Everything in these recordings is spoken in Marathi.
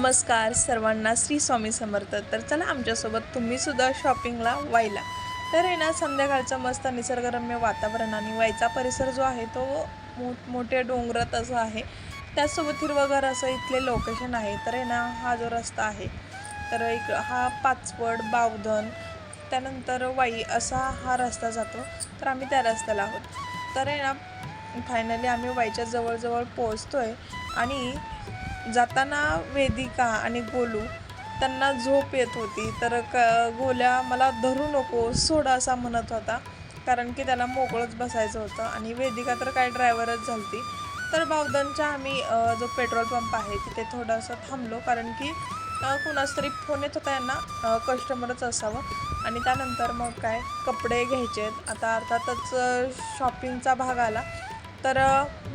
नमस्कार सर्वांना श्री स्वामी समर्थ. तर चला आमच्यासोबत तुम्हीसुद्धा शॉपिंगला व्हायला तर आहे ना संध्याकाळचा मस्त निसर्गरम्य वातावरण आणि वाईचा परिसर जो आहे तो मोठमोठे डोंगरात असं आहे. त्याचसोबत हिरवगार असं इथले लोकेशन आहे. तर आहे ना हा जो रस्ता आहे तर एक हा पाचवड बावधन त्यानंतर वाई असा हा रस्ता जातो. तर आम्ही त्या रस्त्याला आहोत. तर आहे ना फायनली आम्ही वाईच्या जवळजवळ पोहोचतो आहे आणि जाताना वेदिका आणि गोलू त्यांना झोप येत होती. तर क गोल्या मला धरू नको सोड असा म्हणत होता. कारण की त्याला मोकळंच बसायचं होतं आणि वेदिका तर काय ड्रायव्हरच झालती. तर बावधनच्या आम्ही जो पेट्रोल पंप आहे तिथे थोडंसं थांबलो. कारण की अ, कुणाच तरी फोन येत होता यांना कस्टमरच असावं. आणि त्यानंतर मग काय कपडे घ्यायचे आहेत. आता अर्थातच शॉपिंगचा भाग आला. तर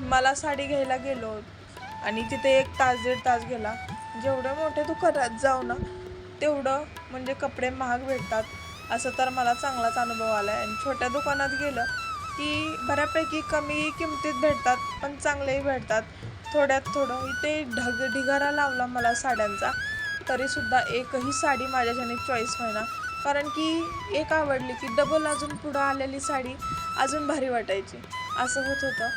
मला साडी घ्यायला गेलो. आणि तिथे एक तास दीड तास गेला. जेवढं मोठे दुकानात जाऊ ना तेवढं म्हणजे कपडे महाग भेटतात असं तर मला चांगलाच अनुभव आला आहे आणि छोट्या दुकानात गेलं की बऱ्यापैकी कमी किमतीत भेटतात पण चांगलेही भेटतात. थोड्यात थोडं इथे ढग ढिगारा लावला मला साड्यांचा तरीसुद्धा एकही साडी माझ्याच्याने चॉईस होईना. कारण की एक आवडली की डबल अजून पुढं आलेली साडी अजून भारी वाटायची. असं होत होतं.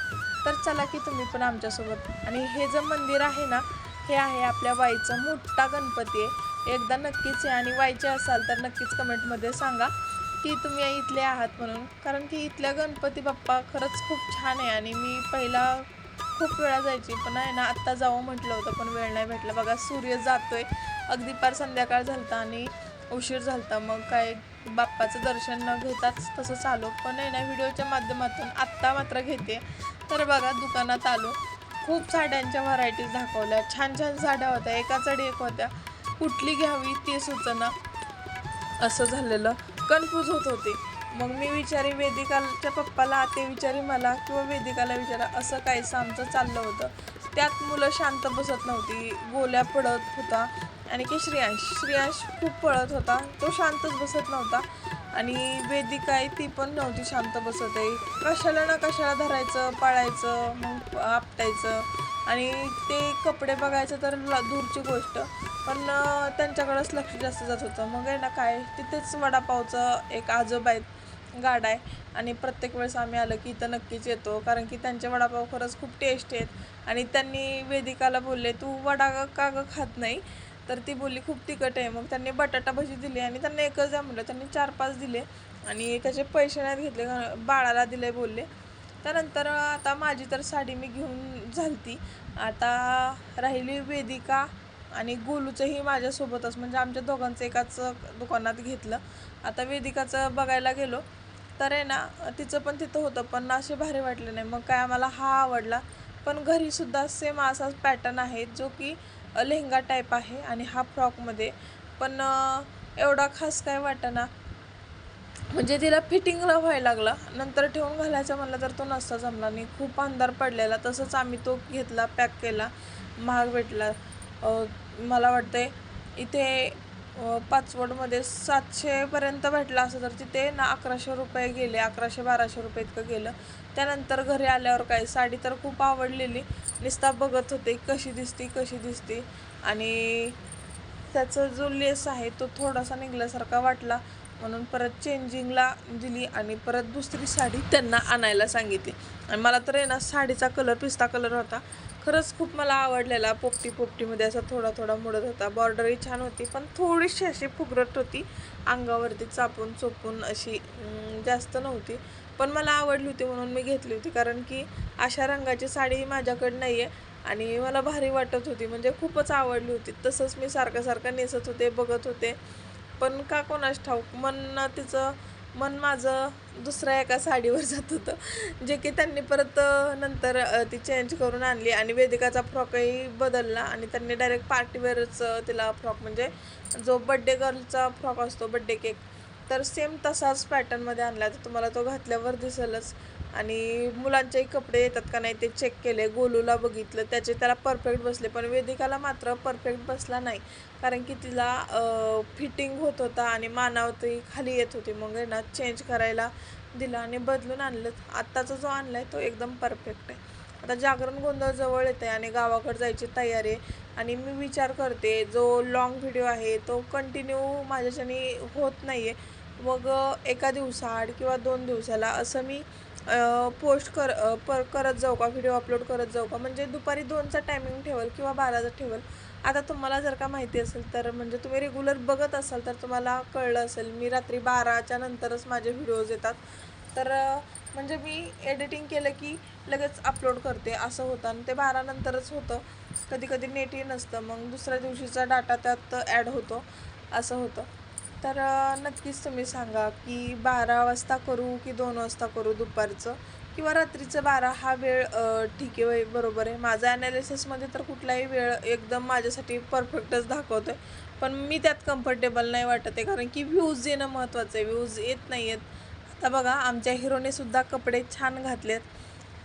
तर चला की तुम्ही पण आमच्यासोबत. आणि हे जे मंदिर आहे ना हे आहे आपल्या वाईचं मोठा गणपती आहे. एकदा नक्कीच आहे आणि वाईचे असाल तर नक्कीच कमेंटमध्ये सांगा की तुम्ही इथले आहात म्हणून. कारण की इथल्या गणपती बाप्पा खरंच खूप छान आहे आणि मी पहिला खूप वेळा जायची पण आहे ना आत्ता जावं म्हटलं होतं पण वेळ नाही भेटला. बघा सूर्य जातोय. अगदी पार संध्याकाळ झालता आणि उशीर झालता. मग काय बाप्पाचं दर्शन न घेताच तसं चालू. पण आहे ना व्हिडिओच्या माध्यमातून आत्ता मात्र घेते. तर बघा दुकानात आलो. खूप साड्यांच्या व्हरायटीज दाखवल्या. छान छान साड्या होत्या. एका एक होत्या. कुठली घ्यावी ते सुचना. असं झालेलं. कन्फ्यूज होत होते. मग मी विचारी वेदिकाच्या पप्पाला ते विचारी मला किंवा वेदिकाला विचारा असं काहीसं आमचं चाललं होतं. त्यात मुलं शांत बसत नव्हती. गोल्या पडत होता. आणि की श्रेयांश. श्रेयांश खूप पळत होता. तो शांतच बसत नव्हता. आणि वेदिका आहे ती पण नव्हती शांत बसत आहे. कशाला ना कशाला धरायचं पाळायचं मग आपटायचं. आणि ते कपडे बघायचं तर ल- दूरची गोष्ट. पण त्यांच्याकडंच लक्ष जास्त जात होतं. मग आहे ना काय तिथेच वडापावचं एक आजोबा आहेत गाडा आहे. आणि प्रत्येक वेळेस आम्ही आलं की इथं नक्कीच येतो. कारण की त्यांचे वडापाव खरंच खूप टेस्ट आहेत. आणि त्यांनी वेदिकाला बोलले तू वडा का ग खात नाही? तर ती बोलली खूप तिखट आहे. मग त्यांनी बटाटा भजी दिली आणि त्यांना एकच द्या म्हटलं त्यांनी चार पाच दिले आणि त्याचे पैसे नाहीत घेतले. बाळाला दिले बोलले. त्यानंतर आता माझी तर साडी मी घेऊन झालती. आता राहिली वेदिका आणि गोलूचंही माझ्यासोबतच. म्हणजे आमच्या दोघांचं एकाच दुकानात घेतलं. आता वेदिकाचं बघायला गेलो तर आहे ना तिचं पण तिथं होतं पण असे भारी वाटले नाही. मग काय आम्हाला हा आवडला. पण घरीसुद्धा सेम असाच पॅटर्न आहे जो की लेहंगा टाईप आहे आणि हा फ्रॉकमध्ये पण एवढा खास काय वाटेना. म्हणजे तिला फिटिंगला व्हायला लागला. नंतर ठेवून घालायचा म्हणलं तर तो नसता जमला आणि खूप अंधार पडलेला. तसंच आम्ही तो घेतला पॅक केला महाग भेटला. मला वाटतंय इथे पाचवडमध्ये सातशेपर्यंत भेटला असं तर तिथे ना अकराशे रुपये गेले अकराशे बाराशे रुपये इतकं गेलं. त्यानंतर घरी आल्यावर काय साडी तर खूप आवडलेली. निस्ता बघत होते कशी दिसती कशी दिसती. आणि त्याचा जो लेस आहे तो थोडासा निघल्यासारखा वाटला. म्हणून परत चेंजिंगला दिली आणि परत दुसरी साडी त्यांना आणायला सांगितली. आणि मला तर आहे ना साडीचा कलर पिस्ता कलर होता. खरंच खूप मला आवडलेला पोपटी पोपटीमध्ये असा थोडा थोडा मुडत होता. बॉर्डरही छान होती पण थोडीशी अशी फुगरट होती. अंगावरती चापून चोपून अशी जास्त नव्हती. पण मला आवडली होती म्हणून मी घेतली होती कारण की अशा रंगाची साडी माझ्याकडे नाही आहे आणि मला भारी वाटत होती. म्हणजे खूपच आवडली होती. तसंच मी सारखं सारखं नेसत होते बघत होते. पण का कोणास ठाऊक मन तिचं मन माझं दुसऱ्या एका साडीवर जात होतं. जे की त्यांनी परत नंतर ती चेंज करून आणली आणि वेदिकाचा फ्रॉकही बदलला आणि त्यांनी डायरेक्ट पार्टीवेअरच तिला फ्रॉक म्हणजे जो बड्डे गर्लचा फ्रॉक असतो बड्डे केक तर सेम तसाच पॅटर्नमध्ये आणला. तर तुम्हाला तो घातल्यावर दिसेलच. आणि मुलांचेही कपडे येतात का नाही ते चेक केले गोलूला बघितलं त्याचे त्याला परफेक्ट बसले. पण वेदिकाला मात्र परफेक्ट बसला नाही. कारण की तिला फिटिंग होत होता आणि मानावतही खाली येत होती. मग आहे ना चेंज करायला दिलं आणि बदलून आणलं. आत्ताचा जो आणला आहे तो एकदम परफेक्ट आहे. आता जागरण गोंधळ जवळ येते आणि गावाकडे जायची तयारी आहे. आणि मी विचार करते जो लॉंग व्हिडिओ आहे तो कंटिन्यू माझ्याच्याने होत नाही आहे मग एका दिवसाआड किंवा दोन दिवसाला असं मी पोस्ट कर पर करत जाऊ का? व्हिडिओ अपलोड करत जाऊ का? म्हणजे दुपारी दोनचा टायमिंग ठेवल किंवा बाराचा ठेवल? आता तुम्हाला जर का माहिती असेल तर म्हणजे तुम्ही रेग्युलर बघत असाल तर तुम्हाला कळलं असेल. मी रात्री बाराच्या नंतरच माझे व्हिडिओज येतात. तर म्हणजे मी एडिटिंग केलं की लगेच अपलोड करते. असं होतं आणि ते बारानंतरच होतं. कधी कधी नेटही नसतं. मग दुसऱ्या दिवशीचा डाटा त्यात ॲड होतो. असं होतं. तर नक्कीच तुम्ही सांगा की बारा वाजता करू की दोन वाजता करू दुपारचं? किंवा रात्रीचं बारा हा वेळ ठीक आहे बरोबर आहे. माझा ॲनालिसिसमध्ये तर कुठलाही वेळ एकदम माझ्यासाठी परफेक्टच दाखवतो आहे पण मी त्यात कम्फर्टेबल नाही वाटत आहे कारण की व्ह्यूज येणं महत्त्वाचं आहे. व्ह्यूज येत नाही आहेत आता बघा आमच्या हिरोनेसुद्धा कपडे छान घातलेत.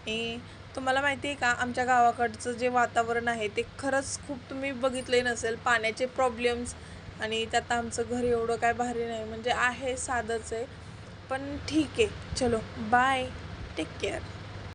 आणि तुम्हाला माहिती आहे का आमच्या गावाकडचं जे वातावरण आहे ते खरंच खूप तुम्ही बघितले नसेल. पाण्याचे प्रॉब्लेम्स आणि त्यात आमचं घर एवढं काय भारी नाही. म्हणजे आहे साधंच आहे. पण ठीक आहे. चलो बाय टेक केअर